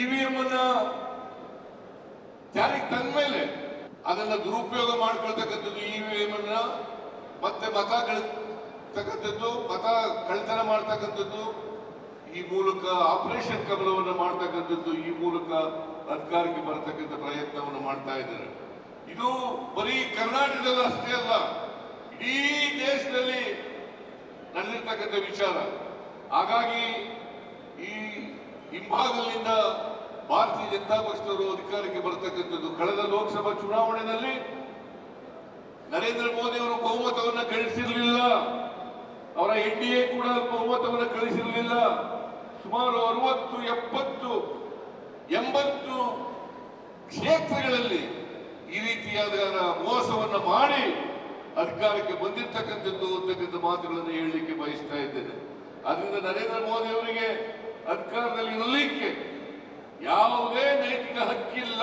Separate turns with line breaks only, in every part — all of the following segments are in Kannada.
ಇವಿಎಂ ಅನ್ನ ಜಾರಿಗೆ ತಂದ್ಮೇಲೆ ಅದನ್ನ ದುರುಪಯೋಗ ಮಾಡ್ಕೊಳ್ತಕ್ಕಂಥದ್ದು ಇವಿಎಂ ಅನ್ನ ಮತ್ತೆ ಮತ ಕಳ್ತಕ್ಕಂಥದ್ದು ಮತ ಕಳ್ತನ ಮಾಡ್ತಕ್ಕಂಥದ್ದು, ಈ ಮೂಲಕ ಆಪರೇಷನ್ ಕಮಲವನ್ನು ಮಾಡ್ತಕ್ಕಂಥದ್ದು ಈ ಮೂಲಕ ಅಧಿಕಾರಕ್ಕೆ ಬರತಕ್ಕಂಥ ಪ್ರಯತ್ನವನ್ನು ಮಾಡ್ತಾ ಇದ್ದಾರೆ. ಇದು ಬರೀ ಕರ್ನಾಟಕದಲ್ಲಿ ಅಷ್ಟೇ ಅಲ್ಲ, ಇಡೀ ದೇಶದಲ್ಲಿ ನಡೆದಿರ್ತಕ್ಕಂಥ ವಿಚಾರ. ಹಾಗಾಗಿ ಈ ಹಿಂಭಾಗದಿಂದ ಭಾರತೀಯ ಜನತಾ ಪಕ್ಷದವರು ಅಧಿಕಾರಕ್ಕೆ ಬರತಕ್ಕಂಥದ್ದು ಕಳೆದ ಲೋಕಸಭಾ ಚುನಾವಣೆಯಲ್ಲಿ ನರೇಂದ್ರ ಮೋದಿ ಅವರು ಬಹುಮತವನ್ನು ಗಳಿಸಿರಲಿಲ್ಲ. ಅವರ ಎನ್ ಡಿ ಎ ಕೂಡ ಬಹುಮತವನ್ನು ಗಳಿಸಿರಲಿಲ್ಲ. ಸುಮಾರು ಅರವತ್ತು, ಎಪ್ಪತ್ತು, ಎಂಬತ್ತು ಕ್ಷೇತ್ರಗಳಲ್ಲಿ ಈ ರೀತಿಯಾದ ಮೋಸವನ್ನ ಮಾಡಿ ಅಧಿಕಾರಕ್ಕೆ ಬಂದಿರತಕ್ಕಂಥದ್ದು ಅಂತಕ್ಕಂಥ ಮಾತುಗಳನ್ನು ಹೇಳಲಿಕ್ಕೆ ಬಯಸ್ತಾ ಇದ್ದೇನೆ. ಅದರಿಂದ ನರೇಂದ್ರ ಮೋದಿ ಅವರಿಗೆ ಅಧಿಕಾರದಲ್ಲಿ ಇರಲಿಕ್ಕೆ ಯಾವುದೇ ನೈತಿಕ ಹಕ್ಕಿಲ್ಲ.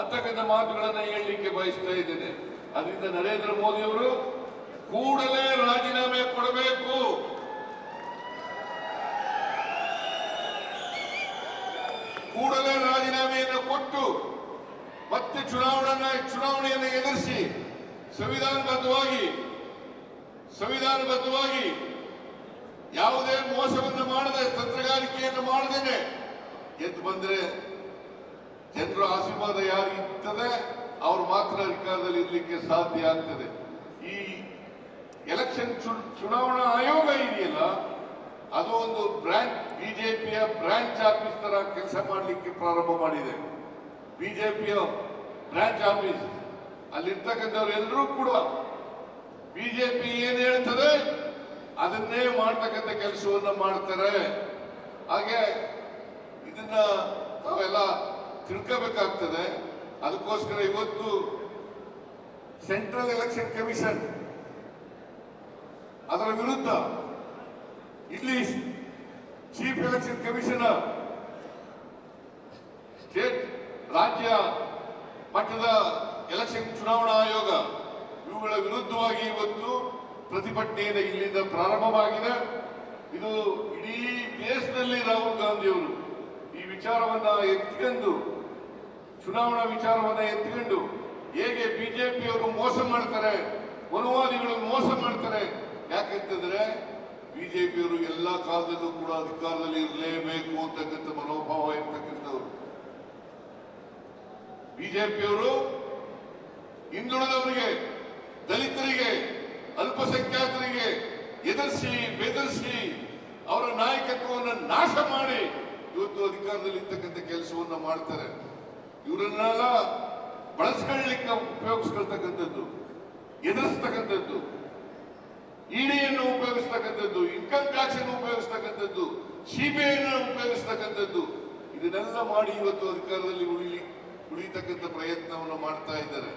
ಅಂತಕ್ಕಂಥ ಮಾತುಗಳನ್ನು ಹೇಳಲಿಕ್ಕೆ ಬಯಸ್ತಾ ಇದ್ದೇನೆ. ಅದರಿಂದ ನರೇಂದ್ರ ಮೋದಿ ಅವರು ಕೂಡಲೇ ರಾಜೀನಾಮೆ ಕೊಡಬೇಕು. ಕೂಡಲೇ ರಾಜೀನಾಮೆಯನ್ನು ಕೊಟ್ಟು ಮತ್ತೆ ಚುನಾವಣೆ ಚುನಾವಣೆಯನ್ನು ಎದುರಿಸಿ ಸಂವಿಧಾನಬದ್ಧವಾಗಿ ಸಂವಿಧಾನಬದ್ಧವಾಗಿ ಯಾವುದೇ ಮೋಸವನ್ನು ಮಾಡದೆ ತಂತ್ರಗಾರಿಕೆಯನ್ನು ಮಾಡದೇನೆ ಎದ್ದು ಬಂದ್ರೆ ಜನರ ಆಶೀರ್ವಾದ ಯಾರು ಇರ್ತದೆ, ಅವರು ಮಾತ್ರ ಅಧಿಕಾರದಲ್ಲಿ ಇರಲಿಕ್ಕೆ ಸಾಧ್ಯ ಆಗ್ತದೆ. ಈ ಎಲೆಕ್ಷನ್ ಚುನಾವಣಾ ಆಯೋಗ ಇದೆಯಲ್ಲ, ಅದು ಒಂದು ಬ್ರಾಂಚ್ ಬಿಜೆಪಿಯ ಬ್ರಾಂಚ್ ಆಫೀಸ್ ತರ ಕೆಲಸ ಮಾಡಲಿಕ್ಕೆ ಪ್ರಾರಂಭ ಮಾಡಿದೆ. ಬಿಜೆಪಿಯ ಬ್ರಾಂಚ್ ಆಫೀಸ್, ಅಲ್ಲಿರ್ತಕ್ಕಂಥವ್ರು ಎಲ್ಲರೂ ಕೂಡ ಬಿಜೆಪಿ ಏನ್ ಹೇಳ್ತದೆ, ಅದನ್ನೇ ಮಾಡ್ತಕ್ಕಂಥ ಕೆಲಸವನ್ನ ಮಾಡ್ತಾರೆ. ಹಾಗೆ ಇದನ್ನ ನಾವೆಲ್ಲ ತಿಳ್ಕೋಬೇಕಾಗ್ತದೆ. ಅದಕ್ಕೋಸ್ಕರ ಇವತ್ತು ಸೆಂಟ್ರಲ್ ಎಲೆಕ್ಷನ್ ಕಮಿಷನ್ ಅದರ ವಿರುದ್ಧ ಇಲ್ಲಿ ಚೀಫ್ ಎಲೆಕ್ಷನ್ ಕಮಿಷನರ್ ಸ್ಟೇಟ್ ರಾಜ್ಯ ಮಟ್ಟದ ಎಲೆಕ್ಷನ್ ಚುನಾವಣಾ ಆಯೋಗ ಇವುಗಳ ವಿರುದ್ಧವಾಗಿ ಇವತ್ತು ಪ್ರತಿಭಟನೆಯಿಂದ ಇಲ್ಲಿಂದ ಪ್ರಾರಂಭವಾಗಿದೆ. ಇದು ಇಡೀ ದೇಶದಲ್ಲಿ ರಾಹುಲ್ ಗಾಂಧಿ ಅವರು ಈ ವಿಚಾರವನ್ನ ಎತ್ಕೊಂಡು, ಚುನಾವಣಾ ವಿಚಾರವನ್ನ ಎತ್ಕೊಂಡು ಹೇಗೆ ಬಿಜೆಪಿಯವರು ಮೋಸ ಮಾಡ್ತಾರೆ, ಮನುವಾದಿಗಳು ಮೋಸ ಮಾಡ್ತಾರೆ, ಯಾಕೆಂತಂದ್ರೆ ಬಿಜೆಪಿಯವರು ಎಲ್ಲಾ ಕಾಲದಲ್ಲೂ ಕೂಡ ಅಧಿಕಾರದಲ್ಲಿ ಇರಲೇಬೇಕು ಅಂತಕ್ಕಂಥ ಮನೋಭಾವ ಇರ್ತಕ್ಕಂಥವ್ರು. ಬಿಜೆಪಿಯವರು ಹಿಂದುಳಿದವರಿಗೆ, ದಲಿತರಿಗೆ, ಅಲ್ಪಸಂಖ್ಯಾತರಿಗೆ ಎದುರಿಸಿ ಬೆದರಿಸಿ ಅವರ ನಾಯಕತ್ವವನ್ನು ನಾಶ ಮಾಡಿ ಇವತ್ತು ಅಧಿಕಾರದಲ್ಲಿ ಇರ್ತಕ್ಕಂಥ ಕೆಲಸವನ್ನ ಮಾಡ್ತಾರೆ. ಇವರನ್ನೆಲ್ಲ ಬಳಸ್ಕೊಳ್ಳಿಕ್ಕೆ ಉಪಯೋಗಿಸ್ಕೊಳ್ತಕ್ಕಂಥದ್ದು, ಎದುರಿಸ್ತಕ್ಕಂಥದ್ದು ಇಡಿಯನ್ನು ಉಪಯೋಗಿಸ್ತಕ್ಕಂಥದ್ದು, ಇನ್ಕಮ್ ಟ್ಯಾಕ್ಸ್ ಅನ್ನು ಉಪಯೋಗಿಸ್ತಕ್ಕಂಥದ್ದು ಸಿಬಿಐನ ಉಪಯೋಗಿಸ್ತಕ್ಕಂಥದ್ದು, ಇದನ್ನೆಲ್ಲ ಮಾಡಿ ಇವತ್ತು ಅಧಿಕಾರದಲ್ಲಿ ಉಳಿಲಿ, ಉಳಿತಕ್ಕಂಥ ಪ್ರಯತ್ನವನ್ನು ಮಾಡ್ತಾ ಇದ್ದಾರೆ.